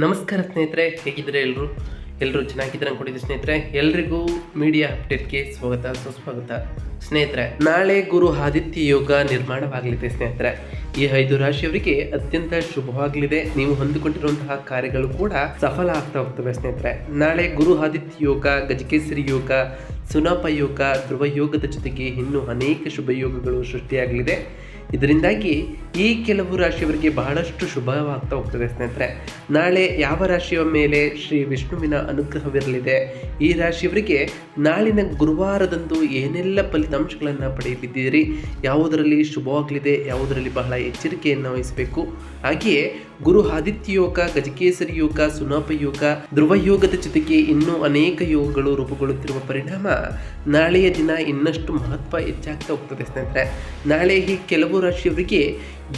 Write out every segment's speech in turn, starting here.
ನಮಸ್ಕಾರ ಸ್ನೇಹಿತರೆ ಹೇಗಿದ್ರೆ ಎಲ್ಲರೂ? ಎಲ್ಲರೂ ಚೆನ್ನಾಗಿದ್ದರೆ ಅಂದ್ಕೊಂಡಿದ್ದೆ ಸ್ನೇಹಿತರೆ. ಎಲ್ರಿಗೂ ಮೀಡಿಯಾ ಅಪ್ಡೇಟ್ಗೆ ಸ್ವಾಗತ, ಸುಸ್ವಾಗತ. ಸ್ನೇಹಿತರೆ, ನಾಳೆ ಗುರು ಆದಿತ್ಯ ಯೋಗ ನಿರ್ಮಾಣವಾಗಲಿದೆ ಸ್ನೇಹಿತರೆ. ಈ ಐದು ರಾಶಿಯವರಿಗೆ ಅತ್ಯಂತ ಶುಭವಾಗಲಿದೆ. ನೀವು ಹೊಂದಿಕೊಂಡಿರುವಂತಹ ಕಾರ್ಯಗಳು ಕೂಡ ಸಫಲ ಆಗ್ತಾ ಹೋಗ್ತವೆ ಸ್ನೇಹಿತರೆ. ನಾಳೆ ಗುರು ಆದಿತ್ಯ ಯೋಗ, ಗಜಕೇಸರಿ ಯೋಗ, ಸುನಾಪ ಯೋಗ, ಧ್ರುವ ಯೋಗದ ಜೊತೆಗೆ ಇನ್ನೂ ಅನೇಕ ಶುಭ ಯೋಗಗಳು ಸೃಷ್ಟಿಯಾಗಲಿದೆ. ಇದರಿಂದಾಗಿ ಈ ಕೆಲವು ರಾಶಿಯವರಿಗೆ ಬಹಳಷ್ಟು ಶುಭವಾಗ್ತಾ ಹೋಗ್ತದೆ ಸ್ನೇಹಿತರೆ. ನಾಳೆ ಯಾವ ರಾಶಿಯ ಮೇಲೆ ಶ್ರೀ ವಿಷ್ಣುವಿನ ಅನುಗ್ರಹವಿರಲಿದೆ? ಈ ರಾಶಿಯವರಿಗೆ ನಾಳಿನ ಗುರುವಾರದಂದು ಏನೆಲ್ಲ ಫಲಿತಾಂಶಗಳನ್ನು ಪಡೆಯಲಿದ್ದೀರಿ ಯಾವುದರಲ್ಲಿ ಶುಭವಾಗಲಿದೆ? ಯಾವುದರಲ್ಲಿ ಬಹಳ ಎಚ್ಚರಿಕೆಯನ್ನು ವಹಿಸಬೇಕು? ಹಾಗೆಯೇ ಗುರು ಆದಿತ್ಯ ಯೋಗ, ಗಜಕೇಸರಿ ಯೋಗ, ಸುನಾಪ ಯೋಗ, ಧ್ರುವ ಯೋಗದ ಜೊತೆಗೆ ಇನ್ನೂ ಅನೇಕ ಯೋಗಗಳು ರೂಪುಗೊಳ್ಳುತ್ತಿರುವ ಪರಿಣಾಮ ನಾಳೆಯ ದಿನ ಇನ್ನಷ್ಟು ಮಹತ್ವ ಹೆಚ್ಚಾಗ್ತಾ ಹೋಗ್ತದೆ ಸ್ನೇಹಿತರೆ. ನಾಳೆ ಈ ಕೆಲವು ರಾಶಿಯವರಿಗೆ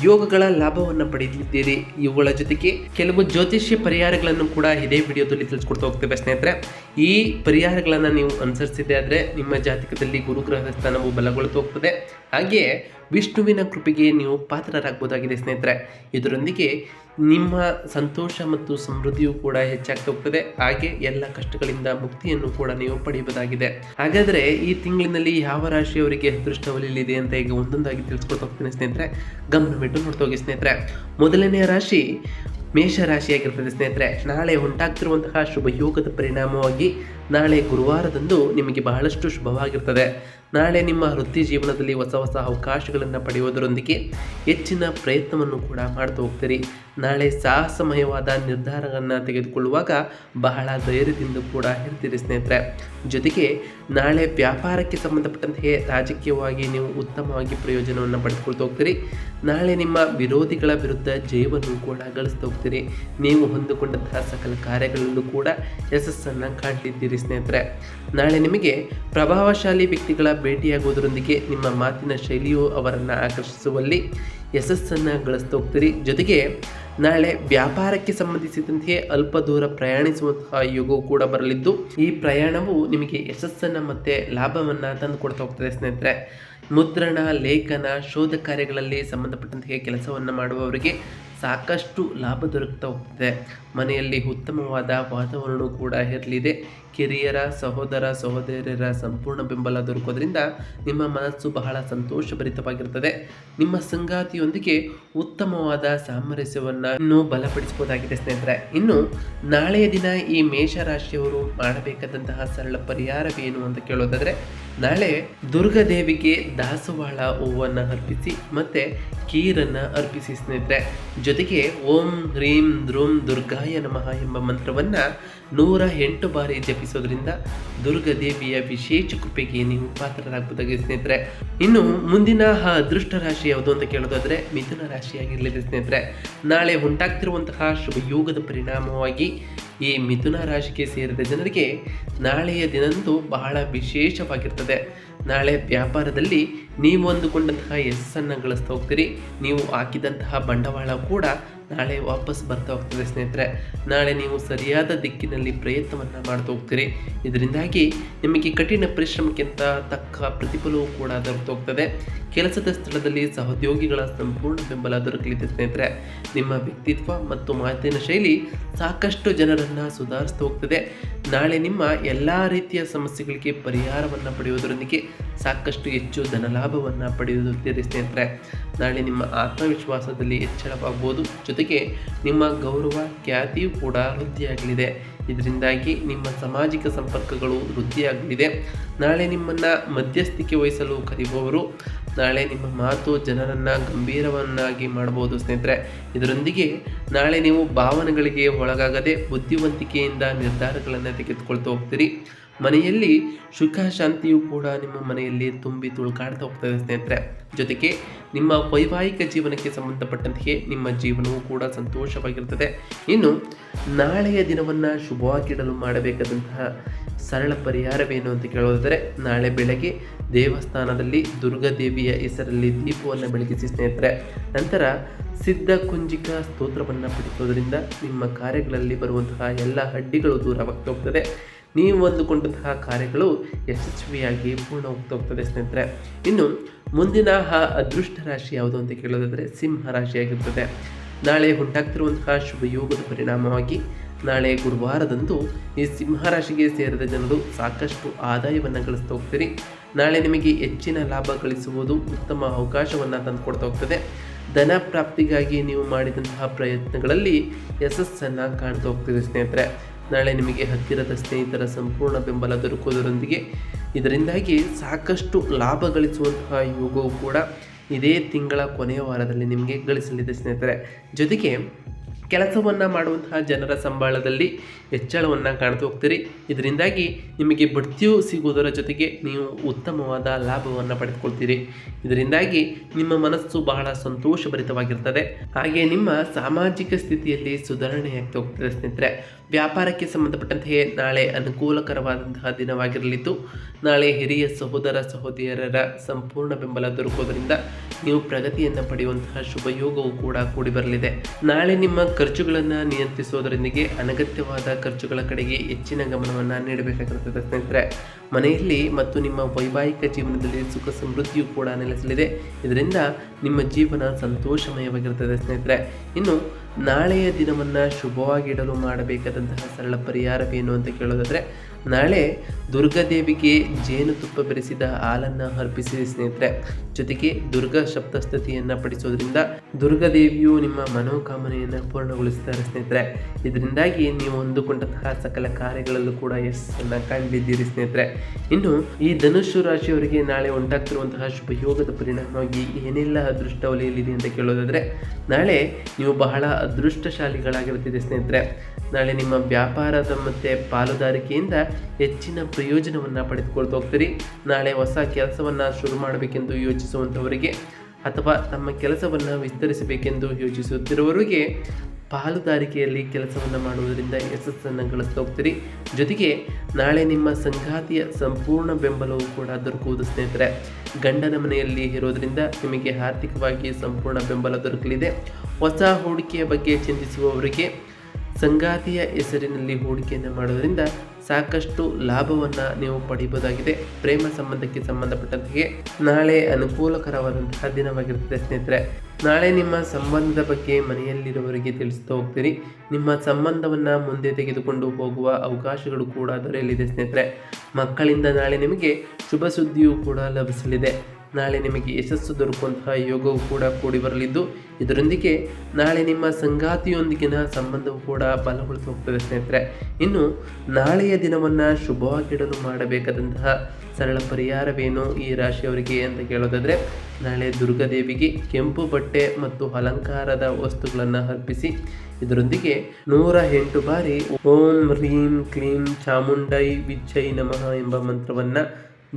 ಯೋಗಗಳ ಲಾಭವನ್ನು ಪಡೆಯಲಿದ್ದೀರಿ ಇವುಗಳ ಜೊತೆಗೆ ಕೆಲವು ಜ್ಯೋತಿಷ್ಯ ಪರಿಹಾರಗಳನ್ನು ಕೂಡ ಇದೇ ವಿಡಿಯೋದಲ್ಲಿ ತಿಳಿಸ್ಕೊಡ್ತಾ ಹೋಗ್ತೇವೆ ಸ್ನೇಹಿತರೆ. ಈ ಪರಿಹಾರಗಳನ್ನು ನೀವು ಅನುಸರಿಸಿದೆ ಆದರೆ ನಿಮ್ಮ ಜಾತಕದಲ್ಲಿ ಗುರುಗ್ರಹ ಸ್ಥಾನವು ಬಲಗೊಳ್ತಾ ಹೋಗ್ತದೆ. ಹಾಗೆಯೇ ವಿಷ್ಣುವಿನ ಕೃಪೆಗೆ ನೀವು ಪಾತ್ರರಾಗಬಹುದಾಗಿದೆ ಸ್ನೇಹಿತರೆ. ಇದರೊಂದಿಗೆ ನಿಮ್ಮ ಸಂತೋಷ ಮತ್ತು ಸಮೃದ್ಧಿಯು ಕೂಡ ಹೆಚ್ಚಾಗ್ತಾ ಹೋಗ್ತದೆ. ಹಾಗೆ ಎಲ್ಲ ಕಷ್ಟಗಳಿಂದ ಮುಕ್ತಿಯನ್ನು ಕೂಡ ನೀವು ಪಡೆಯಬಹುದಾಗಿದೆ. ಹಾಗಾದರೆ ಈ ತಿಂಗಳಿನಲ್ಲಿ ಯಾವ ರಾಶಿಯವರಿಗೆ ಅದೃಷ್ಟ ಒಲಿಯಲಿದೆ ಅಂತ ಈಗ ಒಂದೊಂದಾಗಿ ತಿಳಿಸ್ಕೊಡ್ತಾ ಹೋಗ್ತೀನಿ ಸ್ನೇಹಿತರೆ. ಗಮನವಿಟ್ಟು ನೋಡ್ತಾ ಹೋಗಿ ಸ್ನೇಹಿತರೆ. ಮೊದಲನೆಯ ರಾಶಿ ಮೇಷ ರಾಶಿಯಾಗಿರ್ತದೆ ಸ್ನೇಹಿತರೆ. ನಾಳೆ ಉಂಟಾಗ್ತಿರುವಂತಹ ಶುಭ ಯೋಗದ ಪರಿಣಾಮವಾಗಿ ನಾಳೆ ಗುರುವಾರದಂದು ನಿಮಗೆ ಬಹಳಷ್ಟು ಶುಭವಾಗಿರ್ತದೆ. ನಾಳೆ ನಿಮ್ಮ ವೃತ್ತಿ ಜೀವನದಲ್ಲಿ ಹೊಸ ಹೊಸ ಅವಕಾಶಗಳನ್ನು ಪಡೆಯುವುದರೊಂದಿಗೆ ಹೆಚ್ಚಿನ ಪ್ರಯತ್ನವನ್ನು ಕೂಡ ಮಾಡ್ತಾ ಹೋಗ್ತೀರಿ. ನಾಳೆ ಸಾಹಸಮಯವಾದ ನಿರ್ಧಾರಗಳನ್ನು ತೆಗೆದುಕೊಳ್ಳುವಾಗ ಬಹಳ ಧೈರ್ಯದಿಂದ ಕೂಡ ಇರ್ತೀರಿ ಸ್ನೇಹಿತರೆ. ಜೊತೆಗೆ ನಾಳೆ ವ್ಯಾಪಾರಕ್ಕೆ ಸಂಬಂಧಪಟ್ಟಂತೆ ರಾಜಕೀಯವಾಗಿ ನೀವು ಉತ್ತಮವಾಗಿ ಪ್ರಯೋಜನವನ್ನು ಪಡೆದುಕೊಳ್ತಾ ಹೋಗ್ತೀರಿ. ನಾಳೆ ನಿಮ್ಮ ವಿರೋಧಿಗಳ ವಿರುದ್ಧ ಜಯವನ್ನು ಕೂಡ ಗಳಿಸ್ತಾ ಹೋಗ್ತೀರಿ. ನೀವು ಹೊಂದಿಕೊಂಡಂತಹ ಸಕಲ ಕಾರ್ಯಗಳಲ್ಲೂ ಕೂಡ ಯಶಸ್ಸನ್ನು ಕಾಣ್ತಿದ್ದೀರಿ ಸ್ನೇಹಿತರೆ. ನಾಳೆ ನಿಮಗೆ ಪ್ರಭಾವಶಾಲಿ ವ್ಯಕ್ತಿಗಳ ಭೇಟಿಯಾಗುವುದರೊಂದಿಗೆ ನಿಮ್ಮ ಮಾತಿನ ಶೈಲಿಯು ಅವರನ್ನು ಆಕರ್ಷಿಸುವಲ್ಲಿ ಯಶಸ್ಸನ್ನು ಗಳಿಸ್ತಾ ಹೋಗ್ತೀರಿ ಜೊತೆಗೆ ನಾಳೆ ವ್ಯಾಪಾರಕ್ಕೆ ಸಂಬಂಧಿಸಿದಂತೆ ಅಲ್ಪ ದೂರ ಪ್ರಯಾಣಿಸುವಂತಹ ಯೋಗವು ಕೂಡ ಬರಲಿದ್ದು, ಈ ಪ್ರಯಾಣವು ನಿಮಗೆ ಯಶಸ್ಸನ್ನು ಮತ್ತು ಲಾಭವನ್ನು ತಂದು ಕೊಡ್ತಾ ಹೋಗ್ತದೆ ಸ್ನೇಹಿತರೆ. ಮುದ್ರಣ, ಲೇಖನ, ಶೋಧ ಕಾರ್ಯಗಳಲ್ಲಿ ಸಂಬಂಧಪಟ್ಟಂತಹ ಕೆಲಸವನ್ನು ಮಾಡುವವರಿಗೆ ಸಾಕಷ್ಟು ಲಾಭ ದೊರಕ್ತಾ ಹೋಗ್ತದೆ. ಮನೆಯಲ್ಲಿ ಉತ್ತಮವಾದ ವಾತಾವರಣ ಕೂಡ ಇರಲಿದೆ. ಕಿರಿಯರ ಸಹೋದರ ಸಹೋದರಿಯರ ಸಂಪೂರ್ಣ ಬೆಂಬಲ ದೊರಕೋದ್ರಿಂದ ನಿಮ್ಮ ಮನಸ್ಸು ಬಹಳ ಸಂತೋಷಭರಿತವಾಗಿರುತ್ತದೆ. ನಿಮ್ಮ ಸಂಗಾತಿಯೊಂದಿಗೆ ಉತ್ತಮವಾದ ಸಾಮರಸ್ಯವನ್ನು ಇನ್ನೂ ಬಲಪಡಿಸಬಹುದಾಗಿದೆ ಸ್ನೇಹಿತರೆ. ಇನ್ನು ನಾಳೆಯ ದಿನ ಈ ಮೇಷರಾಶಿಯವರು ಮಾಡಬೇಕಾದಂತಹ ಸರಳ ಪರಿಹಾರವೇನು ಅಂತ ಕೇಳೋದಾದರೆ, ನಾಳೆ ದುರ್ಗಾದೇವಿಗೆ ದಾಸವಾಳ ಹೂವನ್ನು ಅರ್ಪಿಸಿ ಮತ್ತೆ ಕೀರನ್ನು ಅರ್ಪಿಸಿ ಸ್ನೇಹಿತರೆ. ಜೊತೆಗೆ ಓಂ, ಹ್ರೀಂ ಧ್ರೂಂ ದುರ್ಗಾಯ ನಮಃ ಎಂಬ ಮಂತ್ರವನ್ನು ನೂರ ಎಂಟು ಬಾರಿ ಜಪಿಸೋದ್ರಿಂದ ದುರ್ಗಾದೇವಿಯ ವಿಶೇಷ ಕೃಪೆಗೆ ನೀವು ಪಾತ್ರರಾಗಬಹುದಾಗಿದೆ ಸ್ನೇಹಿತರೆ. ಇನ್ನು ಮುಂದಿನ ಅದೃಷ್ಟ ರಾಶಿ ಯಾವುದು ಅಂತ ಕೇಳೋದಾದ್ರೆ ಮಿಥುನ ರಾಶಿಯಾಗಿರಲಿದೆ ಸ್ನೇಹಿತರೆ. ನಾಳೆ ಉಂಟಾಗ್ತಿರುವಂತಹ ಶುಭ ಯೋಗದ ಪರಿಣಾಮವಾಗಿ ಈ ಮಿಥುನ ರಾಶಿಗೆ ಸೇರಿದ ಜನರಿಗೆ ನಾಳೆಯ ದಿನಂದು ಬಹಳ ವಿಶೇಷವಾಗಿರ್ತದೆ. ನಾಳೆ ವ್ಯಾಪಾರದಲ್ಲಿ ನೀವು ಅಂದುಕೊಂಡಂತಹ ಯಶಸ್ಸನ್ನು ಗಳಿಸ್ತಾ ಹೋಗ್ತೀರಿ. ನೀವು ಹಾಕಿದಂತಹ ಬಂಡವಾಳ ಕೂಡ ನಾಳೆ ವಾಪಸ್ ಬರ್ತಾ ಹೋಗ್ತದೆ ಸ್ನೇಹಿತರೆ. ನಾಳೆ ನೀವು ಸರಿಯಾದ ದಿಕ್ಕಿನಲ್ಲಿ ಪ್ರಯತ್ನವನ್ನು ಮಾಡ್ತಾ ಹೋಗ್ತೀರಿ. ಇದರಿಂದಾಗಿ ನಿಮಗೆ ಕಠಿಣ ಪರಿಶ್ರಮಕ್ಕಿಂತ ತಕ್ಕ ಪ್ರತಿಫಲವೂ ಕೂಡ ದೊರೆತು ಕೆಲಸದ ಸ್ಥಳದಲ್ಲಿ ಸಹೋದ್ಯೋಗಿಗಳ ಸಂಪೂರ್ಣ ಬೆಂಬಲ ದೊರಕಲಿದೆ ಸ್ನೇಹಿತರೆ. ನಿಮ್ಮ ವ್ಯಕ್ತಿತ್ವ ಮತ್ತು ಮಾತಿನ ಶೈಲಿ ಸಾಕಷ್ಟು ಜನರನ್ನು ಸುಧಾರಿಸ್ತಾ ಹೋಗ್ತದೆ. ನಾಳೆ ನಿಮ್ಮ ಎಲ್ಲ ರೀತಿಯ ಸಮಸ್ಯೆಗಳಿಗೆ ಪರಿಹಾರವನ್ನು ಪಡೆಯುವುದರೊಂದಿಗೆ ಸಾಕಷ್ಟು ಹೆಚ್ಚು ಧನಲಾಭವನ್ನು ಪಡೆಯುತ್ತೀರಿ ಸ್ನೇಹಿತರೆ. ನಾಳೆ ನಿಮ್ಮ ಆತ್ಮವಿಶ್ವಾಸದಲ್ಲಿ ಹೆಚ್ಚಳವಾಗ್ಬೋದು. ಜೊತೆಗೆ ನಿಮ್ಮ ಗೌರವ, ಖ್ಯಾತಿಯೂ ಕೂಡ ವೃದ್ಧಿಯಾಗಲಿದೆ. ಇದರಿಂದಾಗಿ ನಿಮ್ಮ ಸಾಮಾಜಿಕ ಸಂಪರ್ಕಗಳು ವೃದ್ಧಿಯಾಗಲಿದೆ. ನಾಳೆ ನಿಮ್ಮನ್ನು ಮಧ್ಯಸ್ಥಿಕೆ ವಹಿಸಲು ಕರೆಯುವವರು, ನಾಳೆ ನಿಮ್ಮ ಮಾತು ಜನರನ್ನು ಗಂಭೀರವನ್ನಾಗಿ ಮಾಡಬಹುದು ಸ್ನೇಹಿತರೆ. ಇದರೊಂದಿಗೆ ನಾಳೆ ನೀವು ಭಾವನೆಗಳಿಗೆ ಒಳಗಾಗದೆ ಬುದ್ಧಿವಂತಿಕೆಯಿಂದ ನಿರ್ಧಾರಗಳನ್ನು ತೆಗೆದುಕೊಳ್ತಾ ಹೋಗ್ತೀರಿ. ಮನೆಯಲ್ಲಿ ಸುಖ ಶಾಂತಿಯು ಕೂಡ ನಿಮ್ಮ ಮನೆಯಲ್ಲಿ ತುಂಬಿ ತುಳ್ಕಾಡ್ತಾ ಹೋಗ್ತದೆ ಸ್ನೇಹಿತರೆ. ಜೊತೆಗೆ ನಿಮ್ಮ ವೈವಾಹಿಕ ಜೀವನಕ್ಕೆ ಸಂಬಂಧಪಟ್ಟಂತೆಯೇ ನಿಮ್ಮ ಜೀವನವೂ ಕೂಡ ಸಂತೋಷವಾಗಿರ್ತದೆ ಇನ್ನು ನಾಳೆಯ ದಿನವನ್ನು ಶುಭವಾಗಿಡಲು ಮಾಡಬೇಕಾದಂತಹ ಸರಳ ಪರಿಹಾರವೇನು ಅಂತ ಕೇಳೋದಾದರೆ, ನಾಳೆ ಬೆಳಗ್ಗೆ ದೇವಸ್ಥಾನದಲ್ಲಿ ದುರ್ಗಾದೇವಿಯ ಹೆಸರಲ್ಲಿ ದೀಪವನ್ನು ಬೆಳಗಿಸಿ ಸ್ನೇಹಿತರೆ. ನಂತರ ಸಿದ್ಧ ಕುಂಜಿಕ ಸ್ತೋತ್ರವನ್ನು ಪಡಿಸೋದ್ರಿಂದ ನಿಮ್ಮ ಕಾರ್ಯಗಳಲ್ಲಿ ಬರುವಂತಹ ಎಲ್ಲ ಅಡ್ಡಿಗಳು ದೂರವಾಗ್ತಾ ಹೋಗ್ತದೆ. ನೀವು ಅಂದುಕೊಂಡಂತಹ ಕಾರ್ಯಗಳು ಯಶಸ್ವಿಯಾಗಿ ಪೂರ್ಣ ಹೋಗ್ತಾ ಹೋಗ್ತದೆ ಸ್ನೇಹಿತರೆ. ಇನ್ನು ಮುಂದಿನ ಆ ಅದೃಷ್ಟ ರಾಶಿ ಯಾವುದು ಅಂತ ಕೇಳೋದಾದರೆ ಸಿಂಹ ರಾಶಿಯಾಗಿರ್ತದೆ. ನಾಳೆ ಉಂಟಾಗ್ತಿರುವಂತಹ ಶುಭ ಯೋಗದ ಪರಿಣಾಮವಾಗಿ ನಾಳೆ ಗುರುವಾರದಂದು ಈ ಸಿಂಹರಾಶಿಗೆ ಸೇರಿದ ಜನರು ಸಾಕಷ್ಟು ಆದಾಯವನ್ನು ಗಳಿಸ್ತಾ ಹೋಗ್ತೀರಿ. ನಾಳೆ ನಿಮಗೆ ಹೆಚ್ಚಿನ ಲಾಭ ಗಳಿಸುವುದು ಉತ್ತಮ ಅವಕಾಶವನ್ನು ತಂದುಕೊಡ್ತಾ ಹೋಗ್ತದೆ. ಧನ ಪ್ರಾಪ್ತಿಗಾಗಿ ನೀವು ಮಾಡಿದಂತಹ ಪ್ರಯತ್ನಗಳಲ್ಲಿ ಯಶಸ್ಸನ್ನು ಕಾಣ್ತಾ ಹೋಗ್ತಿದೆ ಸ್ನೇಹಿತರೆ. ನಾಳೆ ನಿಮಗೆ ಹತ್ತಿರದ ಸ್ನೇಹಿತರ ಸಂಪೂರ್ಣ ಬೆಂಬಲ ದೊರಕುವುದರೊಂದಿಗೆ ಇದರಿಂದಾಗಿ ಸಾಕಷ್ಟು ಲಾಭ ಗಳಿಸುವಂತಹ ಯೋಗವು ಕೂಡ ಇದೇ ತಿಂಗಳ ಕೊನೆಯ ವಾರದಲ್ಲಿ ನಿಮಗೆ ಗಳಿಸಲಿದೆ ಸ್ನೇಹಿತರೆ. ಜೊತೆಗೆ ಕೆಲಸವನ್ನು ಮಾಡುವಂತಹ ಜನರ ಸಂಬಳದಲ್ಲಿ ಹೆಚ್ಚಳವನ್ನು ಕಾಣ್ತಾ ಹೋಗ್ತೀರಿ. ಇದರಿಂದಾಗಿ ನಿಮಗೆ ಬಡ್ತಿಯೂ ಸಿಗುವುದರ ಜೊತೆಗೆ ನೀವು ಉತ್ತಮವಾದ ಲಾಭವನ್ನು ಪಡೆದುಕೊಳ್ತೀರಿ. ಇದರಿಂದಾಗಿ ನಿಮ್ಮ ಮನಸ್ಸು ಬಹಳ ಸಂತೋಷಭರಿತವಾಗಿರ್ತದೆ. ಹಾಗೆ ನಿಮ್ಮ ಸಾಮಾಜಿಕ ಸ್ಥಿತಿಯಲ್ಲಿ ಸುಧಾರಣೆಯಾಗ್ತಾ ಹೋಗ್ತದೆ ಸ್ನೇಹಿತರೆ. ವ್ಯಾಪಾರಕ್ಕೆ ಸಂಬಂಧಪಟ್ಟಂತೆ ನಾಳೆ ಅನುಕೂಲಕರವಾದಂತಹ ದಿನವಾಗಿರಲಿದ್ದು, ನಾಳೆ ಹಿರಿಯ ಸಹೋದರ ಸಹೋದರಿಯರ ಸಂಪೂರ್ಣ ಬೆಂಬಲ ದೊರಕುವುದರಿಂದ ನೀವು ಪ್ರಗತಿಯನ್ನು ಪಡೆಯುವಂತಹ ಶುಭ ಯೋಗವು ಕೂಡ ಕೂಡಿ ಬರಲಿದೆ ನಾಳೆ ನಿಮ್ಮ ಖರ್ಚುಗಳನ್ನು ನಿಯಂತ್ರಿಸುವುದರೊಂದಿಗೆ ಅನಗತ್ಯವಾದ ಖರ್ಚುಗಳ ಕಡೆಗೆ ಹೆಚ್ಚಿನ ಗಮನವನ್ನು ನೀಡಬೇಕಾಗಿರುತ್ತದೆ ಸ್ನೇಹಿತರೆ. ಮನೆಯಲ್ಲಿ ಮತ್ತು ನಿಮ್ಮ ವೈವಾಹಿಕ ಜೀವನದಲ್ಲಿ ಸುಖ ಸಮೃದ್ಧಿಯು ಕೂಡ ನೆಲೆಸಲಿದೆ. ಇದರಿಂದ ನಿಮ್ಮ ಜೀವನ ಸಂತೋಷಮಯವಾಗಿರುತ್ತದೆ ಸ್ನೇಹಿತರೆ. ಇನ್ನು ನಾಳೆಯ ದಿನವನ್ನು ಶುಭವಾಗಿಡಲು ಮಾಡಬೇಕಾದಂತಹ ಸರಳ ಪರಿಹಾರವೇನು ಅಂತ ಕೇಳೋದಾದರೆ ನಾಳೆ ದುರ್ಗಾದೇವಿಗೆ ಜೇನುತುಪ್ಪ ಬೆರೆಸಿದ ಹಾಲನ್ನು ಅರ್ಪಿಸಿ ಸ್ನೇಹಿತರೆ. ಜೊತೆಗೆ ದುರ್ಗಾ ಸಪ್ತಸ್ತತಿಯನ್ನು ಪಡಿಸೋದ್ರಿಂದ ದುರ್ಗಾದೇವಿಯು ನಿಮ್ಮ ಮನೋಕಾಮನೆಯನ್ನು ಪೂರ್ಣಗೊಳಿಸ್ತಾರೆ ಸ್ನೇಹಿತರೆ. ಇದರಿಂದಾಗಿ ನೀವು ಹೊಂದಿಕೊಂಡಂತಹ ಸಕಲ ಕಾರ್ಯಗಳಲ್ಲೂ ಕೂಡ ಯಶಸ್ಸನ್ನು ಕಂಡಿದ್ದೀರಿ ಸ್ನೇಹಿತರೆ. ಇನ್ನು ಈ ಧನುಷು ರಾಶಿಯವರಿಗೆ ನಾಳೆ ಉಂಟಾಗ್ತಿರುವಂತಹ ಶುಭ ಯೋಗದ ಪರಿಣಾಮವಾಗಿ ಏನೆಲ್ಲ ಅದೃಷ್ಟ ಒಲೆಯಲ್ಲಿದೆ ಅಂತ ಕೇಳೋದಾದರೆ, ನಾಳೆ ನೀವು ಬಹಳ ಅದೃಷ್ಟಶಾಲಿಗಳಾಗಿರ್ತೀರಿ ಸ್ನೇಹಿತರೆ. ನಾಳೆ ನಿಮ್ಮ ವ್ಯಾಪಾರದ ಮತ್ತು ಪಾಲುದಾರಿಕೆಯಿಂದ ಹೆಚ್ಚಿನ ಪ್ರಯೋಜನವನ್ನು ಪಡೆದುಕೊಳ್ತಾ ಹೋಗ್ತೀರಿ. ನಾಳೆ ಹೊಸ ಕೆಲಸವನ್ನು ಶುರು ಮಾಡಬೇಕೆಂದು ಯೋಚಿಸುವಂಥವರಿಗೆ ಅಥವಾ ತಮ್ಮ ಕೆಲಸವನ್ನು ವಿಸ್ತರಿಸಬೇಕೆಂದು ಯೋಚಿಸುತ್ತಿರುವವರಿಗೆ ಪಾಲುದಾರಿಕೆಯಲ್ಲಿ ಕೆಲಸವನ್ನು ಮಾಡುವುದರಿಂದ ಯಶಸ್ಸನ್ನು ಗಳಿಸ್ತಾ ಹೋಗ್ತೀರಿ. ಜೊತೆಗೆ ನಾಳೆ ನಿಮ್ಮ ಸಂಗಾತಿಯ ಸಂಪೂರ್ಣ ಬೆಂಬಲವು ಕೂಡ ದೊರಕುವುದು ಸ್ನೇಹಿತರೆ. ಗಂಡನ ಮನೆಯಲ್ಲಿ ಇರೋದರಿಂದ ನಿಮಗೆ ಆರ್ಥಿಕವಾಗಿ ಸಂಪೂರ್ಣ ಬೆಂಬಲ ದೊರಕಲಿದೆ. ಹೊಸ ಹೂಡಿಕೆಯ ಬಗ್ಗೆ ಚಿಂತಿಸುವವರಿಗೆ ಸಂಗಾತಿಯ ಹೆಸರಿನಲ್ಲಿ ಹೂಡಿಕೆಯನ್ನು ಮಾಡೋದರಿಂದ ಸಾಕಷ್ಟು ಲಾಭವನ್ನು ನೀವು ಪಡೆಯಬಹುದಾಗಿದೆ ಪ್ರೇಮ ಸಂಬಂಧಕ್ಕೆ ಸಂಬಂಧಪಟ್ಟಂತೆ ನಾಳೆ ಅನುಕೂಲಕರವಾದಂತಹ ದಿನವಾಗಿರುತ್ತದೆ ಸ್ನೇಹಿತರೆ. ನಾಳೆ ನಿಮ್ಮ ಸಂಬಂಧದ ಬಗ್ಗೆ ಮನೆಯಲ್ಲಿರುವವರಿಗೆ ತಿಳಿಸ್ತಾ ಹೋಗ್ತೀರಿ. ನಿಮ್ಮ ಸಂಬಂಧವನ್ನು ಮುಂದೆ ತೆಗೆದುಕೊಂಡು ಹೋಗುವ ಅವಕಾಶಗಳು ಕೂಡ ದೊರೆಯಲಿದೆ ಸ್ನೇಹಿತರೆ. ಮಕ್ಕಳಿಂದ ನಾಳೆ ನಿಮಗೆ ಶುಭ ಸುದ್ದಿಯೂ ಕೂಡ ಲಭಿಸಲಿದೆ. ನಾಳೆ ನಿಮಗೆ ಯಶಸ್ಸು ದೊರಕುವಂತಹ ಯೋಗವು ಕೂಡ ಕೂಡಿ ಬರಲಿದ್ದು, ಇದರೊಂದಿಗೆ ನಾಳೆ ನಿಮ್ಮ ಸಂಗಾತಿಯೊಂದಿಗಿನ ಸಂಬಂಧವು ಕೂಡ ಬಲಗೊಳಿಸಿ ಹೋಗ್ತದೆ ಸ್ನೇಹಿತರೆ ಇನ್ನು ನಾಳೆಯ ದಿನವನ್ನು ಶುಭವಾಗಿಡಲು ಮಾಡಬೇಕಾದಂತಹ ಸರಳ ಪರಿಹಾರವೇನು ಈ ರಾಶಿಯವರಿಗೆ ಅಂತ ಕೇಳೋದಾದರೆ, ನಾಳೆ ದುರ್ಗಾದೇವಿಗೆ ಕೆಂಪು ಬಟ್ಟೆ ಮತ್ತು ಅಲಂಕಾರದ ವಸ್ತುಗಳನ್ನು ಅರ್ಪಿಸಿ, ಇದರೊಂದಿಗೆ ನೂರ ಎಂಟು ಬಾರಿ ಓಂ ಹ್ರೀಂ ಕ್ಲೀಂ ಚಾಮುಂಡೈ ವಿಚ್ಚೈ ನಮಃ ಎಂಬ ಮಂತ್ರವನ್ನು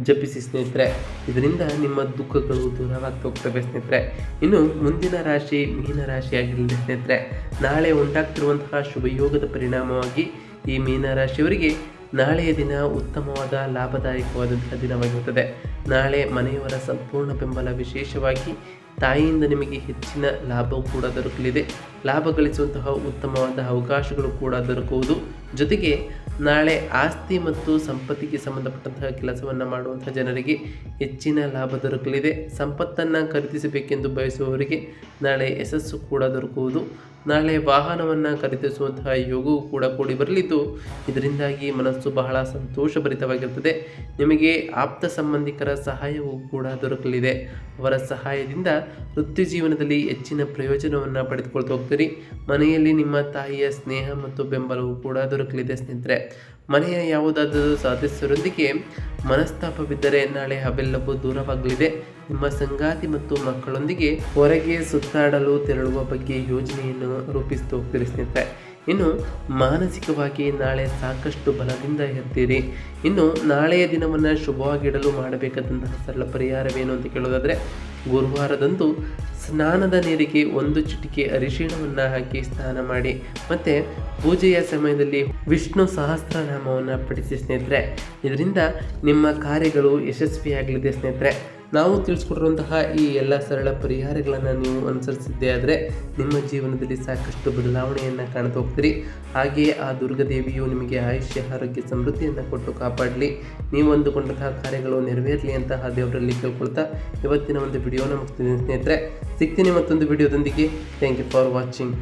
ಜಪಿಸಿ ಸ್ನೇಹಿತರೆ, ಇದರಿಂದ ನಿಮ್ಮ ದುಃಖಗಳು ದೂರವಾಗ್ತಾ ಹೋಗ್ತವೆ ಸ್ನೇಹಿತರೆ. ಇನ್ನು ಮುಂದಿನ ರಾಶಿ ಮೀನ ರಾಶಿಯಾಗಿರಲಿ ಸ್ನೇಹಿತರೆ. ನಾಳೆ ಉಂಟಾಗ್ತಿರುವಂತಹ ಶುಭಯೋಗದ ಪರಿಣಾಮವಾಗಿ ಈ ಮೀನ ರಾಶಿಯವರಿಗೆ ನಾಳೆಯ ದಿನ ಉತ್ತಮವಾದ ಲಾಭದಾಯಕವಾದಂತಹ ದಿನವಾಗಿರುತ್ತದೆ. ನಾಳೆ ಮನೆಯವರ ಸಂಪೂರ್ಣ ಬೆಂಬಲ ವಿಶೇಷವಾಗಿ ತಾಯಿಯಿಂದ ನಿಮಗೆ ಹೆಚ್ಚಿನ ಲಾಭ ಕೂಡ ದೊರಕಲಿದೆ. ಲಾಭ ಗಳಿಸುವಂತಹ ಉತ್ತಮವಾದ ಅವಕಾಶಗಳು ಕೂಡ ದೊರಕುವುದು ಜೊತೆಗೆ ನಾಳೆ ಆಸ್ತಿ ಮತ್ತು ಸಂಪತ್ತಿಗೆ ಸಂಬಂಧಪಟ್ಟಂತಹ ಕೆಲಸವನ್ನು ಮಾಡುವಂಥ ಜನರಿಗೆ ಹೆಚ್ಚಿನ ಲಾಭ ದೊರಕಲಿದೆ. ಸಂಪತ್ತನ್ನು ಖರೀದಿಸಬೇಕೆಂದು ಬಯಸುವವರಿಗೆ ನಾಳೆ ಯಶಸ್ಸು ಕೂಡ ದೊರಕುವುದು ನಾಳೆ ವಾಹನವನ್ನು ಖರೀದಿಸುವಂತಹ ಯೋಗವು ಕೂಡ ಕೂಡಿ ಬರಲಿದ್ದು, ಇದರಿಂದಾಗಿ ಮನಸ್ಸು ಬಹಳ ಸಂತೋಷಭರಿತವಾಗಿರುತ್ತದೆ. ನಿಮಗೆ ಆಪ್ತ ಸಂಬಂಧಿಕರ ಸಹಾಯವೂ ಕೂಡ ದೊರಕಲಿದೆ. ಅವರ ಸಹಾಯದಿಂದ ವೃತ್ತಿ ಜೀವನದಲ್ಲಿ ಹೆಚ್ಚಿನ ಪ್ರಯೋಜನವನ್ನು ಪಡೆದುಕೊಳ್ತಾ ಹೋಗ್ತೀರಿ. ಮನೆಯಲ್ಲಿ ನಿಮ್ಮ ತಾಯಿಯ ಸ್ನೇಹ ಮತ್ತು ಬೆಂಬಲವು ಕೂಡ ದೊರಕಲಿದೆ ಸ್ನೇಹಿತರೆ. ಮನೆಯ ಯಾವುದಾದರೂ ಸದಸ್ಯರೊಂದಿಗೆ ಮನಸ್ತಾಪವಿದ್ದರೆ ನಾಳೆ ಅವೆಲ್ಲವೂ ದೂರವಾಗಲಿದೆ. ನಿಮ್ಮ ಸಂಗಾತಿ ಮತ್ತು ಮಕ್ಕಳೊಂದಿಗೆ ಹೊರಗೆ ಸುತ್ತಾಡಲು ತೆರಳುವ ಬಗ್ಗೆ ಯೋಜನೆಯನ್ನು ರೂಪಿಸಿತು ಸ್ನೇಹಿತರೆ ಇನ್ನು ಮಾನಸಿಕವಾಗಿ ನಾಳೆ ಸಾಕಷ್ಟು ಬಲದಿಂದ ಇರ್ತೀರಿ ಇನ್ನು ನಾಳೆಯ ದಿನವನ್ನು ಶುಭವಾಗಿಡಲು ಮಾಡಬೇಕಾದಂತಹ ಸರಳ ಪರಿಹಾರವೇನು ಅಂತ ಕೇಳೋದಾದರೆ, ಗುರುವಾರದಂದು ಸ್ನಾನದ ನೀರಿಗೆ ಒಂದು ಚಿಟಿಕೆ ಅರಿಶಿಣವನ್ನು ಹಾಕಿ ಸ್ನಾನ ಮಾಡಿ, ಮತ್ತು ಪೂಜೆಯ ಸಮಯದಲ್ಲಿ ವಿಷ್ಣು ಸಹಸ್ರನಾಮವನ್ನು ಪಠಿಸಿ ಸ್ನೇಹಿತರೆ. ಇದರಿಂದ ನಿಮ್ಮ ಕಾರ್ಯಗಳು ಯಶಸ್ವಿಯಾಗಲಿದೆ ಸ್ನೇಹಿತರೆ. ನಾವು ತಿಳಿಸ್ಕೊಟ್ಟಿರುವಂತಹ ಈ ಎಲ್ಲ ಸರಳ ಪರಿಹಾರಗಳನ್ನು ನೀವು ಅನುಸರಿಸಿದ್ದೇ ಆದರೆ ನಿಮ್ಮ ಜೀವನದಲ್ಲಿ ಸಾಕಷ್ಟು ಬದಲಾವಣೆಯನ್ನು ಕಾಣ್ತಾ ಹೋಗ್ತೀರಿ. ಹಾಗೆಯೇ ಆ ದುರ್ಗದೇವಿಯು ನಿಮಗೆ ಆಯುಷ್ಯ, ಆರೋಗ್ಯ, ಸಮೃದ್ಧಿಯನ್ನು ಕೊಟ್ಟು ಕಾಪಾಡಲಿ. ನೀವು ಅಂದುಕೊಂಡಂತಹ ಕಾರ್ಯಗಳು ನೆರವೇರಲಿ ಅಂತಹ ದೇವರಲ್ಲಿ ಕೇಳ್ಕೊಳ್ತಾ ಇವತ್ತಿನ ಒಂದು ವಿಡಿಯೋನ ಮುಗಿಸ್ತೀನಿ ಸ್ನೇಹಿತರೆ. ಸಿಗ್ತೀನಿ ಮತ್ತೊಂದು ವಿಡಿಯೋದೊಂದಿಗೆ. Thank you for watching